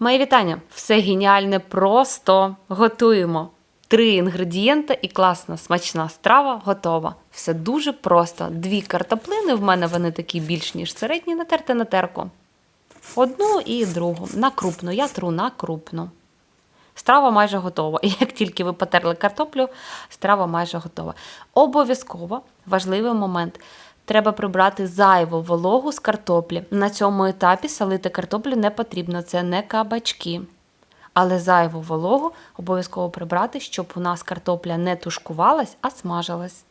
Мої вітання! Все геніальне просто готуємо. Три інгредієнти і класна смачна страва готова. Все дуже просто. Дві картоплини в мене вони такі більш ніж середні, натерти на терку. Одну і другу. На крупну. Я тру на крупну. Страва майже готова. І як тільки ви потерли картоплю, страва майже готова. Обов'язково важливий момент. Треба прибрати зайву вологу з картоплі. На цьому етапі солити картоплю не потрібно, це не кабачки. Але зайву вологу обов'язково прибрати, щоб у нас картопля не тушкувалась, а смажилась.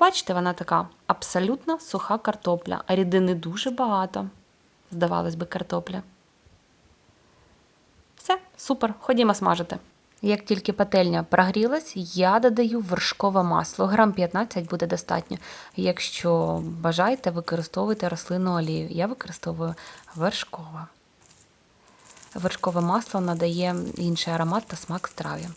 Бачите, вона така абсолютно суха картопля, а рідини дуже багато. Здавалось би, картопля. Все, супер, ходімо смажити. Як тільки пательня прогрілась, я додаю вершкове масло. Грам 15 буде достатньо. Якщо бажаєте, використовуйте рослинну олію. Я використовую вершкове. Вершкове масло надає інший аромат та смак страві.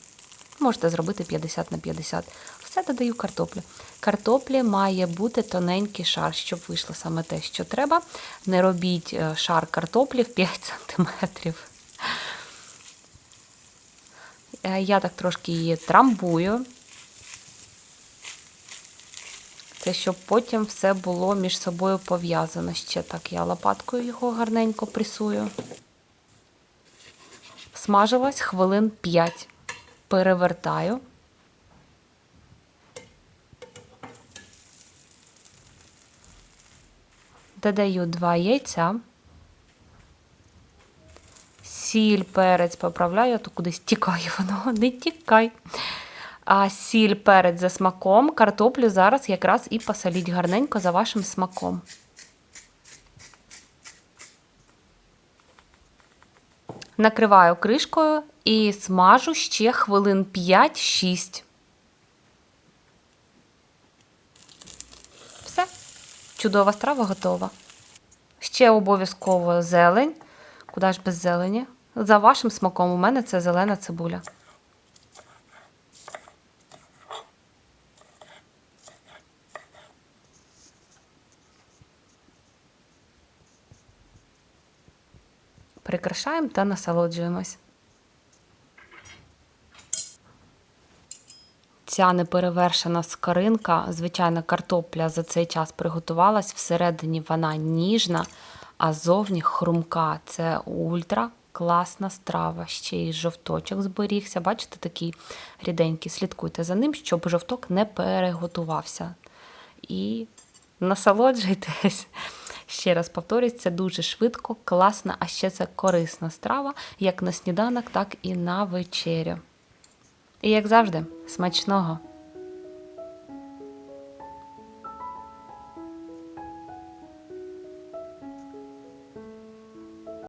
Можете зробити 50 на 50. Все додаю картоплю. Картоплі має бути тоненький шар, щоб вийшло саме те, що треба. Не робіть е, шар картоплі в 5 см. Е, Я так трошки її трамбую. Це щоб потім все було між собою пов'язано. Ще так я лопаткою його гарненько пресую. Смажилась хвилин 5. Перевертаю. Додаю два яйця. Сіль, перець поправляю, а то кудись тікає воно, не тікай. А сіль, перець за смаком, картоплю зараз якраз і посоліть гарненько за вашим смаком. Накриваю кришкою і смажу ще хвилин 5-6. Все, чудова страва готова. Ще обов'язково зелень. Куди ж без зелені? За вашим смаком, у мене це зелена цибуля. Прикрашаємо та насолоджуємось. Ця неперевершена скоринка, звичайно, картопля за цей час приготувалась. Всередині вона ніжна, а зовні хрумка. Це ультра класна страва. Ще й жовточок зберігся. Бачите, такий ріденький. Слідкуйте за ним, щоб жовток не переготувався. І насолоджуйтесь. Ще раз повторюсь, це дуже швидко, класно, а ще це корисна страва, як на сніданок, так і на вечерю. І як завжди, смачного!